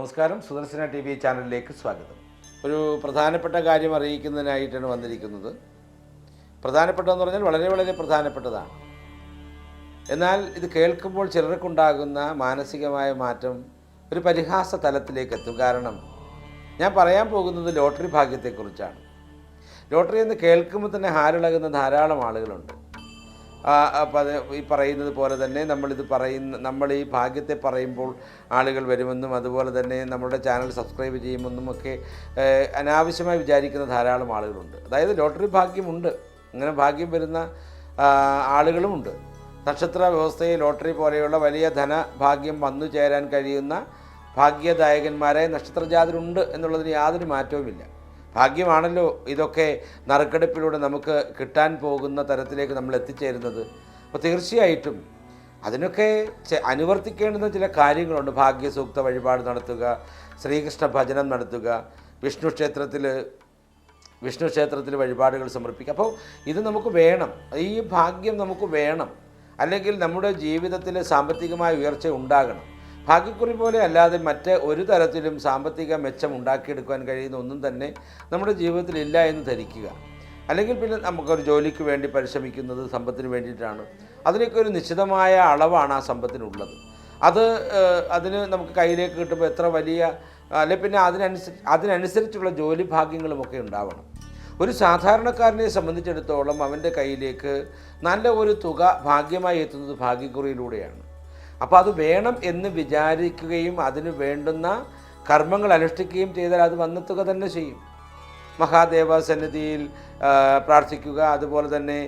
നമസ്കാരം. Sudarshana T V ചാനലിലേക്ക് സ്വാഗതം. ഒരു പ്രധാനപ്പെട്ട കാര്യം അറിയിക്കുന്നതിനായിട്ടാണ് വന്നിരിക്കുന്നത്. പ്രധാനപ്പെട്ടതെന്ന് പറഞ്ഞാൽ വളരെ വളരെ പ്രധാനപ്പെട്ടതാണ്. എന്നാൽ ഇത് കേൾക്കുമ്പോൾ ചിലർക്കുണ്ടാകുന്ന മാനസികമായ മാറ്റം ഒരു പരിഹാസ തലത്തിലേക്ക് എത്തും. കാരണം ഞാൻ പറയാൻ പോകുന്നത് ലോട്ടറി ഭാഗ്യത്തെക്കുറിച്ചാണ്. ലോട്ടറി എന്ന് കേൾക്കുമ്പോൾ തന്നെ ഹാരിളകുന്ന ധാരാളം ആളുകളുണ്ട്. ഈ പറയുന്നത് പോലെ തന്നെ നമ്മളിത് പറയുന്ന നമ്മൾ ഈ ഭാഗ്യത്തെ പറയുമ്പോൾ ആളുകൾ വരുമെന്നും അതുപോലെ തന്നെ നമ്മുടെ ചാനൽ സബ്സ്ക്രൈബ് ചെയ്യുമെന്നും ഒക്കെ അനാവശ്യമായി വിചാരിക്കുന്ന ധാരാളം ആളുകളുണ്ട്. അതായത് ലോട്ടറി ഭാഗ്യമുണ്ട്. അങ്ങനെ ഭാഗ്യം വരുന്ന ആളുകളുമുണ്ട്. നക്ഷത്ര വ്യവസ്ഥയിൽ ലോട്ടറി പോലെയുള്ള വലിയ ധനഭാഗ്യം വന്നു ചേരാൻ കഴിയുന്ന ഭാഗ്യദായകന്മാരായ നക്ഷത്രജാതരുണ്ട് എന്നുള്ളതിന് യാതൊരു മാറ്റവുമില്ല. ഭാഗ്യമാണല്ലോ ഇതൊക്കെ നറുക്കെടുപ്പിലൂടെ നമുക്ക് കിട്ടാൻ പോകുന്ന തരത്തിലേക്ക് നമ്മൾ എത്തിച്ചേരുന്നത്. അപ്പോൾ തീർച്ചയായിട്ടും അതിനൊക്കെ അനുവർത്തിക്കേണ്ടുന്ന ചില കാര്യങ്ങളുണ്ട്. ഭാഗ്യസൂക്ത വഴിപാട് നടത്തുക ശ്രീകൃഷ്ണ ഭജനം നടത്തുക വിഷ്ണു ക്ഷേത്രത്തിൽ വിഷ്ണു ക്ഷേത്രത്തിൽ വഴിപാടുകൾ സമർപ്പിക്കുക. അപ്പോൾ ഇത് നമുക്ക് വേണം. ഈ ഭാഗ്യം നമുക്ക് വേണം. അല്ലെങ്കിൽ നമ്മുടെ ജീവിതത്തിൽ സാമ്പത്തികമായ ഉയർച്ച ഉണ്ടാകണം. ഭാഗ്യക്കുറി പോലെ അല്ലാതെ മറ്റ് ഒരു തരത്തിലും സാമ്പത്തിക മെച്ചം ഉണ്ടാക്കിയെടുക്കാൻ കഴിയുന്ന ഒന്നും തന്നെ നമ്മുടെ ജീവിതത്തിൽ ഇല്ല എന്ന് ധരിക്കുക. അല്ലെങ്കിൽ പിന്നെ നമുക്കൊരു ജോലിക്ക് വേണ്ടി പരിശ്രമിക്കുന്നത് സമ്പത്തിന് വേണ്ടിയിട്ടാണ്. അതിനൊക്കെ ഒരു നിശ്ചിതമായ അളവാണ് ആ സമ്പത്തിനുള്ളത്. അത് അതിന് നമുക്ക് കയ്യിലേക്ക് കിട്ടുമ്പോൾ എത്ര വലിയ അല്ലെ പിന്നെ അതിനനുസരിച്ച് അതിനനുസരിച്ചുള്ള ജോലി ഭാഗ്യങ്ങളുമൊക്കെ ഉണ്ടാവണം. ഒരു സാധാരണക്കാരനെ സംബന്ധിച്ചിടത്തോളം അവന്റെ കയ്യിലേക്ക് നല്ല ഒരു തുക ഭാഗ്യമായി എത്തുന്നത് ഭാഗ്യക്കുറിയിലൂടെയാണ്. അപ്പോൾ അത് വേണം എന്ന് വിചാരിക്കുകയും അതിന് വേണ്ടുന്ന കർമ്മങ്ങൾ അനുഷ്ഠിക്കുകയും ചെയ്താൽ അത് വന്നെത്തുക തന്നെ ചെയ്യും. മഹാദേവ സന്നിധിയിൽ പ്രാർത്ഥിക്കുക. അതുപോലെ തന്നെ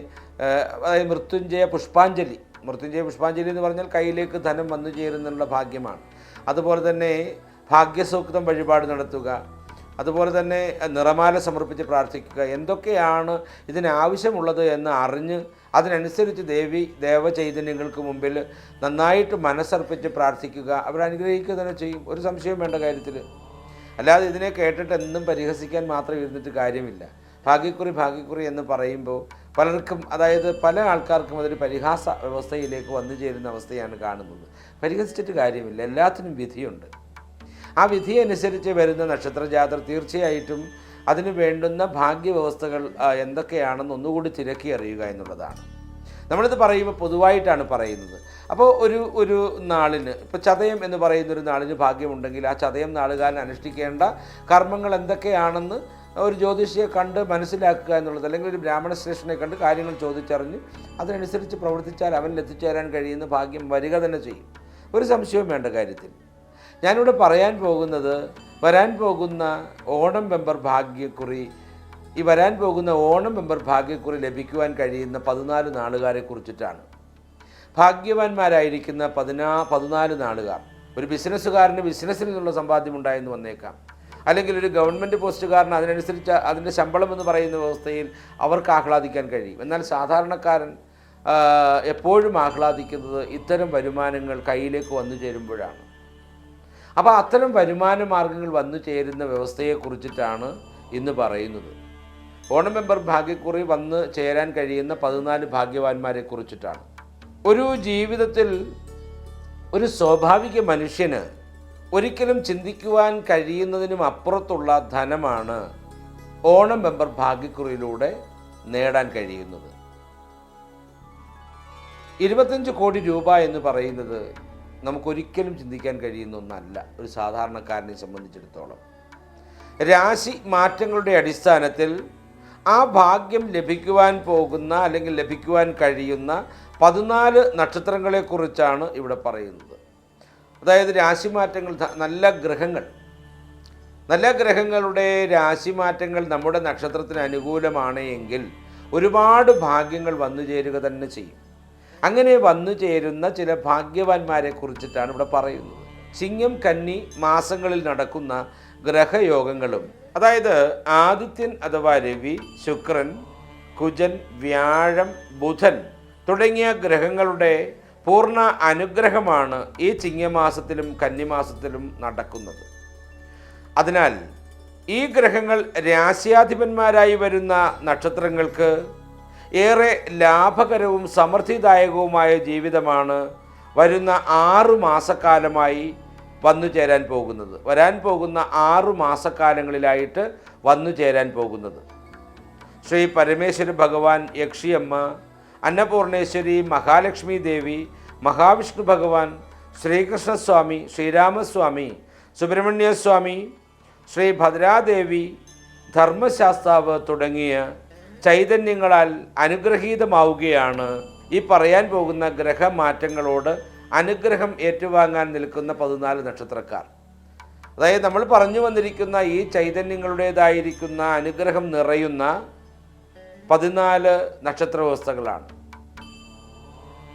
അതായത് മൃത്യുഞ്ജയ പുഷ്പാഞ്ജലി. മൃത്യുഞ്ജയ പുഷ്പാഞ്ജലി എന്ന് പറഞ്ഞാൽ കയ്യിലേക്ക് ധനം വന്നു ചേരുന്നുള്ള ഭാഗ്യമാണ്. അതുപോലെ തന്നെ ഭാഗ്യസൂക്തം വഴിപാട് നടത്തുക. അതുപോലെ തന്നെ നിറമാല സമർപ്പിച്ച് പ്രാർത്ഥിക്കുക. എന്തൊക്കെയാണ് ഇതിനാവശ്യമുള്ളത് എന്ന് അറിഞ്ഞ് അതിനനുസരിച്ച് ദേവി ദേവചൈതന്യങ്ങൾക്ക് മുമ്പിൽ നന്നായിട്ട് മനസ്സർപ്പിച്ച് പ്രാർത്ഥിക്കുക. അവർ അനുഗ്രഹിക്കുക തന്നെ ചെയ്യും. ഒരു സംശയം വേണ്ട കാര്യത്തിൽ. അല്ലാതെ ഇതിനെ കേട്ടിട്ട് എന്നും പരിഹസിക്കാൻ മാത്രം ഇരുന്നിട്ട് കാര്യമില്ല. ഭാഗ്യക്കുറി ഭാഗ്യക്കുറി എന്ന് പറയുമ്പോൾ പലർക്കും അതായത് പല ആൾക്കാർക്കും അതൊരു പരിഹാസ വ്യവസ്ഥയിലേക്ക് വന്നു ചേരുന്ന അവസ്ഥയാണ് കാണുന്നത്. പരിഹസിച്ചിട്ട് കാര്യമില്ല. എല്ലാത്തിനും വിധിയുണ്ട്. ആ വിധി അനുസരിച്ച് വരുന്ന നക്ഷത്രജാതർ തീർച്ചയായിട്ടും അതിന് വേണ്ടുന്ന ഭാഗ്യവ്യവസ്ഥകൾ എന്തൊക്കെയാണെന്ന് ഒന്നുകൂടി തിരക്കി അറിയുക എന്നുള്ളതാണ്. നമ്മളിത് പറയുമ്പോൾ പൊതുവായിട്ടാണ് പറയുന്നത്. അപ്പോൾ ഒരു ഒരു നാളിന് ഇപ്പോൾ ചതയം എന്ന് പറയുന്ന ഒരു നാളിന് ഭാഗ്യമുണ്ടെങ്കിൽ ആ ചതയം നാളുകാരൻ അനുഷ്ഠിക്കേണ്ട കർമ്മങ്ങൾ എന്തൊക്കെയാണെന്ന് ഒരു ജ്യോതിഷിയെ കണ്ട് മനസ്സിലാക്കുക എന്നുള്ളത് അല്ലെങ്കിൽ ഒരു ബ്രാഹ്മണ ശ്രേഷ്ഠനെ കണ്ട് കാര്യങ്ങൾ ചോദിച്ചറിഞ്ഞ് അതിനനുസരിച്ച് പ്രവർത്തിച്ചാൽ അവനിൽ എത്തിച്ചേരാൻ കഴിയുന്ന ഭാഗ്യം വരിക തന്നെ ചെയ്യും. ഒരു സംശയവും വേണ്ട കാര്യത്തിൽ. ഞാനിവിടെ പറയാൻ പോകുന്നത് വരാൻ പോകുന്ന ഓണം മെമ്പർ ഭാഗ്യക്കുറി ഈ വരാൻ പോകുന്ന ഓണം മെമ്പർ ഭാഗ്യക്കുറി ലഭിക്കുവാൻ കഴിയുന്ന പതിനാല് നാളുകാരെ കുറിച്ചിട്ടാണ്. ഭാഗ്യവാന്മാരായിരിക്കുന്ന പതിനാ പതിനാല് നാളുകാർ ഒരു ബിസിനസ്സുകാരന് ബിസിനസ്സിൽ നിന്നുള്ള സമ്പാദ്യം ഉണ്ടായെന്ന് വന്നേക്കാം. അല്ലെങ്കിൽ ഒരു ഗവൺമെന്റ് പോസ്റ്റുകാരന് അതിനനുസരിച്ച് അതിന്റെ ശമ്പളം എന്ന് പറയുന്ന വ്യവസ്ഥയിൽ അവർക്ക് ആഹ്ലാദിക്കാൻ കഴിയും. എന്നാൽ സാധാരണക്കാരൻ എപ്പോഴും ആഹ്ലാദിക്കുന്നത് ഇത്തരം വരുമാനങ്ങൾ കയ്യിലേക്ക് വന്നു ചേരുമ്പോഴാണ്. അപ്പോൾ അത്തരം വരുമാന മാർഗങ്ങൾ വന്നു ചേരുന്ന വ്യവസ്ഥയെക്കുറിച്ചിട്ടാണ് ഇന്ന് പറയുന്നത്. ഓണം മെമ്പർ ഭാഗ്യക്കുറി വന്ന് ചേരാൻ കഴിയുന്ന പതിനാല് ഭാഗ്യവാന്മാരെ കുറിച്ചിട്ടാണ് ഒരു ജീവിതത്തിൽ ഒരു സ്വാഭാവിക മനുഷ്യന് ഒരിക്കലും ചിന്തിക്കുവാൻ കഴിയുന്നതിനും അപ്പുറത്തുള്ള ധനമാണ് ഓണം മെമ്പർ ഭാഗ്യക്കുറിയിലൂടെ നേടാൻ കഴിയുന്നത്. ഇരുപത്തഞ്ച് കോടി രൂപ എന്ന് പറയുന്നത് നമുക്കൊരിക്കലും ചിന്തിക്കാൻ കഴിയുന്ന ഒന്നല്ല ഒരു സാധാരണക്കാരനെ സംബന്ധിച്ചിടത്തോളം. രാശി മാറ്റങ്ങളുടെ അടിസ്ഥാനത്തിൽ ആ ഭാഗ്യം ലഭിക്കുവാൻ പോകുന്ന അല്ലെങ്കിൽ ലഭിക്കുവാൻ കഴിയുന്ന പതിനാല് നക്ഷത്രങ്ങളെക്കുറിച്ചാണ് ഇവിടെ പറയുന്നത്. അതായത് രാശി മാറ്റങ്ങൾ നല്ല ഗ്രഹങ്ങൾ. നല്ല ഗ്രഹങ്ങളുടെ രാശി രാശിമാറ്റങ്ങൾ നമ്മുടെ നക്ഷത്രത്തിന് അനുകൂലമാണ് എങ്കിൽ ഒരുപാട് ഭാഗ്യങ്ങൾ വന്നു ചേരുക തന്നെ ചെയ്യും. അങ്ങനെ വന്നു ചേരുന്ന ചില ഭാഗ്യവാന്മാരെ കുറിച്ചിട്ടാണ് ഇവിടെ പറയുന്നത്. ചിങ്ങം കന്നി മാസങ്ങളിൽ നടക്കുന്ന ഗ്രഹയോഗങ്ങളും അതായത് ആദിത്യൻ അഥവാ രവി ശുക്രൻ കുജൻ വ്യാഴം ബുധൻ തുടങ്ങിയ ഗ്രഹങ്ങളുടെ പൂർണ അനുഗ്രഹമാണ് ഈ ചിങ്ങമാസത്തിലും കന്നിമാസത്തിലും നടക്കുന്നത്. അതിനാൽ ഈ ഗ്രഹങ്ങൾ രാശ്യാധിപന്മാരായി വരുന്ന നക്ഷത്രങ്ങൾക്ക് ഏറെ ലാഭകരവും സമൃദ്ധിദായകവുമായ ജീവിതമാണ് വരുന്ന ആറു മാസക്കാലമായി വന്നു ചേരാൻ പോകുന്നത്. വരാൻ പോകുന്ന ആറു മാസക്കാലങ്ങളിലായിട്ട് വന്നു ചേരാൻ പോകുന്നത്. ശ്രീ പരമേശ്വര ഭഗവാൻ യക്ഷിയമ്മ അന്നപൂർണേശ്വരി മഹാലക്ഷ്മി ദേവി മഹാവിഷ്ണു ഭഗവാൻ ശ്രീകൃഷ്ണസ്വാമി ശ്രീരാമസ്വാമി സുബ്രഹ്മണ്യസ്വാമി ശ്രീ ഭദ്രാദേവി ധർമ്മശാസ്താവ് തുടങ്ങിയ ചൈതന്യങ്ങളാൽ അനുഗ്രഹീതമാവുകയാണ്. ഈ പറയാൻ പോകുന്ന ഗ്രഹമാറ്റങ്ങളോട് അനുഗ്രഹം ഏറ്റുവാങ്ങാൻ നിൽക്കുന്ന പതിനാല് നക്ഷത്രക്കാർ. അതായത് നമ്മൾ പറഞ്ഞു വന്നിരിക്കുന്ന ഈ ചൈതന്യങ്ങളുടേതായിരിക്കുന്ന അനുഗ്രഹം നിറയുന്ന പതിനാല് നക്ഷത്ര വ്യവസ്ഥകളാണ്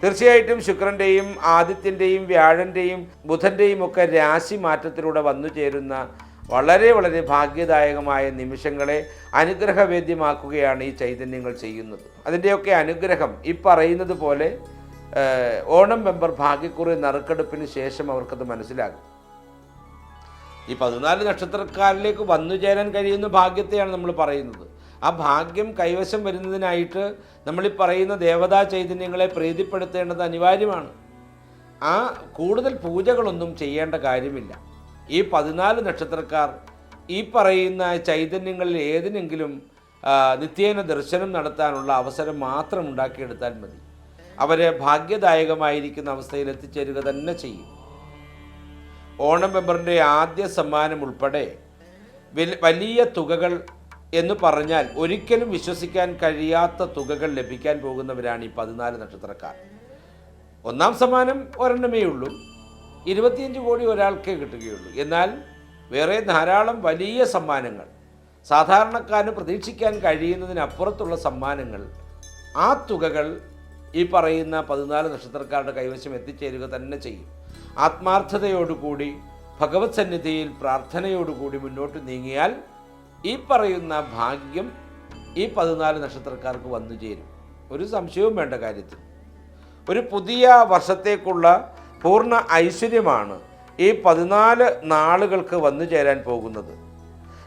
തീർച്ചയായിട്ടും ശുക്രന്റെയും ആദിത്യന്റെയും വ്യാഴന്റെയും ബുധന്റെയും ഒക്കെ രാശി മാറ്റത്തിലൂടെ വന്നു ചേരുന്ന വളരെ വളരെ ഭാഗ്യദായകമായ നിമിഷങ്ങളെ അനുഗ്രഹവേദ്യമാക്കുകയാണ് ഈ ചൈതന്യങ്ങൾ ചെയ്യുന്നത്. അതിന്റെയൊക്കെ അനുഗ്രഹം ഈ പറയുന്നത് പോലെ ഓണം മെമ്പർ ഭാഗ്യക്കുറി നറുക്കെടുപ്പിന് ശേഷം അവർക്കത് മനസ്സിലാകും. ഈ പതിനാല് നക്ഷത്രക്കാരിലേക്ക് വന്നു ചേരാൻ കഴിയുന്ന ഭാഗ്യത്തെയാണ് നമ്മൾ പറയുന്നത്. ആ ഭാഗ്യം കൈവശം വരുന്നതിനായിട്ട് നമ്മൾ ഈ പറയുന്ന ദേവതാ ചൈതന്യങ്ങളെ പ്രീതിപ്പെടുത്തേണ്ടത് അനിവാര്യമാണ്. ആ കൂടുതൽ പൂജകളൊന്നും ചെയ്യേണ്ട കാര്യമില്ല. ഈ പതിനാല് നക്ഷത്രക്കാർ ഈ പറയുന്ന ചൈതന്യങ്ങളിൽ ഏതിനെങ്കിലും നിത്യേന ദർശനം നടത്താനുള്ള അവസരം മാത്രം ഉണ്ടാക്കിയെടുത്താൽ മതി. അവരെ ഭാഗ്യദായകമായിരിക്കുന്ന അവസ്ഥയിൽ എത്തിച്ചേരുക തന്നെ ചെയ്യും. ഓണം മെമ്പറിന്റെ ആദ്യ സമ്മാനം ഉൾപ്പെടെ വലിയ തുകകൾ എന്ന് പറഞ്ഞാൽ ഒരിക്കലും വിശ്വസിക്കാൻ കഴിയാത്ത തുകകൾ ലഭിക്കാൻ പോകുന്നവരാണ് ഈ പതിനാല് നക്ഷത്രക്കാർ. ഒന്നാം സമ്മാനം ഒരെണ്ണമേ ഉള്ളൂ. ഇരുപത്തിയഞ്ച് കോടി ഒരാൾക്കേ കിട്ടുകയുള്ളൂ. എന്നാൽ വേറെ ധാരാളം വലിയ സമ്മാനങ്ങൾ സാധാരണക്കാരന് പ്രതീക്ഷിക്കാൻ കഴിയുന്നതിനപ്പുറത്തുള്ള സമ്മാനങ്ങൾ ആ തുകകൾ ഈ പറയുന്ന പതിനാല് നക്ഷത്രക്കാരുടെ കൈവശം എത്തിച്ചേരുക തന്നെ ചെയ്യും. ആത്മാർത്ഥതയോടുകൂടി ഭഗവത് സന്നിധിയിൽ പ്രാർത്ഥനയോടുകൂടി മുന്നോട്ട് നീങ്ങിയാൽ ഈ പറയുന്ന ഭാഗ്യം ഈ പതിനാല് നക്ഷത്രക്കാർക്ക് വന്നു ചേരും. ഒരു സംശയവും വേണ്ട കാര്യത്തിൽ. ഒരു പുതിയ വർഷത്തേക്കുള്ള പൂർണ ഐശ്വര്യമാണ് ഈ പതിനാല് നാളുകൾക്ക് വന്നു ചേരാൻ പോകുന്നത്.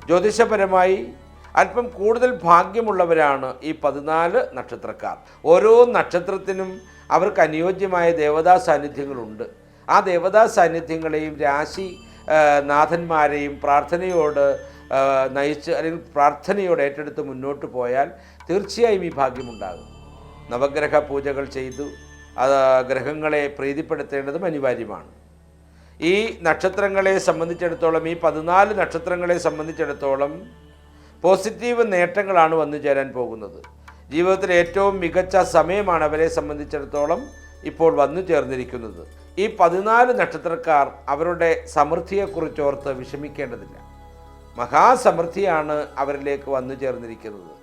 ജ്യോതിഷപരമായി അല്പം കൂടുതൽ ഭാഗ്യമുള്ളവരാണ് ഈ പതിനാല് നക്ഷത്രക്കാർ. ഓരോ നക്ഷത്രത്തിനും അവർക്ക് അനുയോജ്യമായ ദേവതാ സാന്നിധ്യങ്ങളുണ്ട്. ആ ദേവതാ സാന്നിധ്യങ്ങളെയും രാശി നാഥന്മാരെയും പ്രാർത്ഥനയോട് നയിച്ച് അല്ലെങ്കിൽ പ്രാർത്ഥനയോട് ഏറ്റെടുത്ത് മുന്നോട്ട് പോയാൽ തീർച്ചയായും ഈ ഭാഗ്യമുണ്ടാകും നവഗ്രഹ പൂജകൾ ചെയ്തു അത് ഗ്രഹങ്ങളെ പ്രീതിപ്പെടുത്തേണ്ടതും അനിവാര്യമാണ്. ഈ നക്ഷത്രങ്ങളെ സംബന്ധിച്ചിടത്തോളം ഈ പതിനാല് നക്ഷത്രങ്ങളെ സംബന്ധിച്ചിടത്തോളം പോസിറ്റീവ് നേട്ടങ്ങളാണ് വന്നു ചേരാൻ പോകുന്നത്. ജീവിതത്തിലെ ഏറ്റവും മികച്ച സമയമാണ് അവരെ സംബന്ധിച്ചിടത്തോളം ഇപ്പോൾ വന്നു ചേർന്നിരിക്കുന്നത്. ഈ പതിനാല് നക്ഷത്രക്കാർ അവരുടെ സമൃദ്ധിയെക്കുറിച്ചോർത്ത് വിഷമിക്കേണ്ടതില്ല. മഹാസമൃദ്ധിയാണ് അവരിലേക്ക് വന്നു ചേർന്നിരിക്കുന്നത്.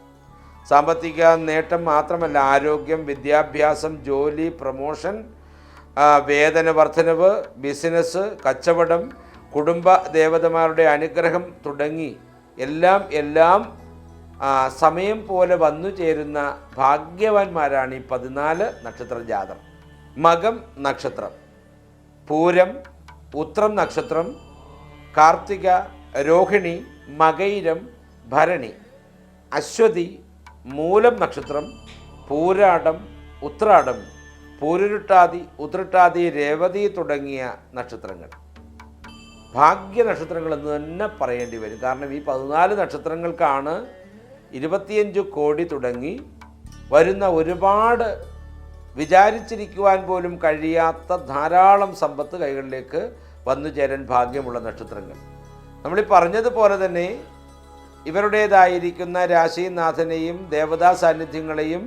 സാമ്പത്തിക നേട്ടം മാത്രമല്ല ആരോഗ്യം വിദ്യാഭ്യാസം ജോലി പ്രമോഷൻ വേതന വർധനവ് ബിസിനസ് കച്ചവടം കുടുംബ ദേവതമാരുടെ അനുഗ്രഹം തുടങ്ങി എല്ലാം എല്ലാം സമയം പോലെ വന്നു ചേരുന്ന ഭാഗ്യവാന്മാരാണ് ഈ പതിനാല് നക്ഷത്ര ജാതം മകം നക്ഷത്രം പൂരം ഉത്രം നക്ഷത്രം കാർത്തിക രോഹിണി മകൈരം ഭരണി അശ്വതി മൂലം നക്ഷത്രം പൂരാടം ഉത്രാടം പൂരുരുട്ടാതി ഉത്രട്ടാതി രേവതി തുടങ്ങിയ നക്ഷത്രങ്ങൾ. ഭാഗ്യ നക്ഷത്രങ്ങൾ എന്ന് തന്നെ പറയേണ്ടി വരും. കാരണം ഈ പതിനാല് നക്ഷത്രങ്ങൾക്കാണ് ഇരുപത്തിയഞ്ച് കോടി തുടങ്ങി. വരുന്ന ഒരുപാട് വിചാരിച്ചിരിക്കുവാൻ പോലും കഴിയാത്ത ധാരാളം സമ്പത്ത് കൈകളിലേക്ക് വന്നു ചേരാൻ ഭാഗ്യമുള്ള നക്ഷത്രങ്ങൾ. നമ്മളീ പറഞ്ഞതുപോലെ തന്നെ ഇവരുടേതായിരിക്കുന്ന രാശിനാഥനെയും ദേവതാ സാന്നിധ്യങ്ങളെയും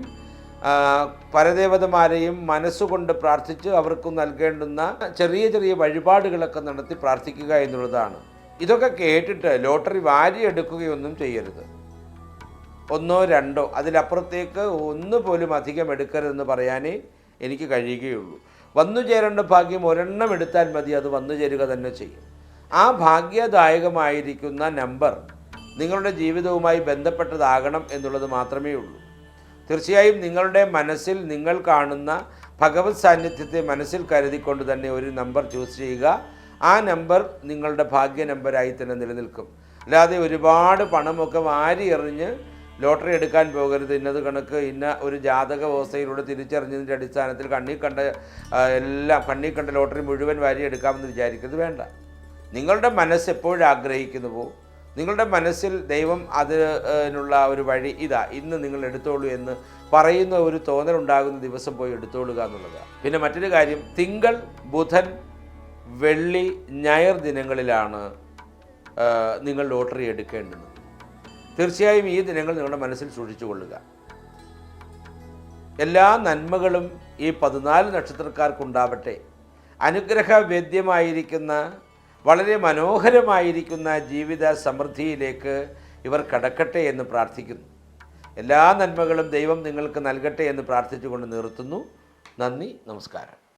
പരദേവതമാരെയും മനസ്സുകൊണ്ട് പ്രാർത്ഥിച്ച് അവർക്ക് നൽകേണ്ടുന്ന ചെറിയ ചെറിയ വഴിപാടുകളൊക്കെ നടത്തി പ്രാർത്ഥിക്കുക എന്നുള്ളതാണ്. ഇതൊക്കെ കേട്ടിട്ട് ലോട്ടറി വാരിയെടുക്കുകയൊന്നും ചെയ്യരുത്. ഒന്നോ രണ്ടോ അതിലപ്പുറത്തേക്ക് ഒന്ന് പോലും അധികം എടുക്കരുതെന്ന് പറയാനേ എനിക്ക് കഴിയുകയുള്ളൂ. വന്നു ചേരേണ്ട ഭാഗ്യം ഒരെണ്ണം എടുത്താൽ മതി അത് വന്നു ചേരുക തന്നെ ചെയ്യും. ആ ഭാഗ്യദായകമായിരിക്കുന്ന നമ്പർ നിങ്ങളുടെ ജീവിതവുമായി ബന്ധപ്പെട്ടതാകണം എന്നുള്ളത് മാത്രമേ ഉള്ളൂ. തീർച്ചയായും നിങ്ങളുടെ മനസ്സിൽ നിങ്ങൾ കാണുന്ന ഭഗവത് സാന്നിധ്യത്തെ മനസ്സിൽ കരുതിക്കൊണ്ട് തന്നെ ഒരു നമ്പർ ചൂസ് ചെയ്യുക. ആ നമ്പർ നിങ്ങളുടെ ഭാഗ്യ നമ്പരായി തന്നെ നിലനിൽക്കും. അല്ലാതെ ഒരുപാട് പണമൊക്കെ വാരി എറിഞ്ഞ് ലോട്ടറി എടുക്കാൻ പോകരുത്. ഇന്നത് കണക്ക് ഇന്ന ഒരു ജാതക വ്യവസ്ഥയിലൂടെ തിരിച്ചറിഞ്ഞതിന്റെ അടിസ്ഥാനത്തിൽ കണ്ണി കണ്ട എല്ലാം കണ്ണി കണ്ട ലോട്ടറി മുഴുവൻ വാരി എടുക്കാമെന്ന് വിചാരിക്കരുത്. വേണ്ട. നിങ്ങളുടെ മനസ്സ് എപ്പോഴും ആഗ്രഹിക്കുന്നുവോ നിങ്ങളുടെ മനസ്സിൽ ദൈവം അതിനുള്ള ഒരു വഴി ഇതാ ഇന്ന് നിങ്ങൾ എടുത്തോളൂ എന്ന് പറയുന്ന ഒരു തോന്നലുണ്ടാകുന്ന ദിവസം പോയി എടുത്തോളുക എന്നുള്ളത്. പിന്നെ മറ്റൊരു കാര്യം തിങ്കൾ ബുധൻ വെള്ളി ഞായർ ദിനങ്ങളിലാണ് നിങ്ങൾ ലോട്ടറി എടുക്കേണ്ടത്. തീർച്ചയായും ഈ ദിനങ്ങൾ നിങ്ങളുടെ മനസ്സിൽ സൂക്ഷിച്ചു കൊള്ളുക. എല്ലാ നന്മകളും ഈ പതിനാല് നക്ഷത്രക്കാർക്കുണ്ടാവട്ടെ. അനുഗ്രഹവേദ്യമായിരിക്കുന്ന വളരെ മനോഹരമായിരിക്കുന്ന ജീവിത സമൃദ്ധിയിലേക്ക് ഇവർ കടക്കട്ടെ എന്ന് പ്രാർത്ഥിക്കുന്നു. എല്ലാ നന്മകളും ദൈവം നിങ്ങൾക്ക് നൽകട്ടെ എന്ന് പ്രാർത്ഥിച്ചുകൊണ്ട് നിർത്തുന്നു. നന്ദി നമസ്കാരം.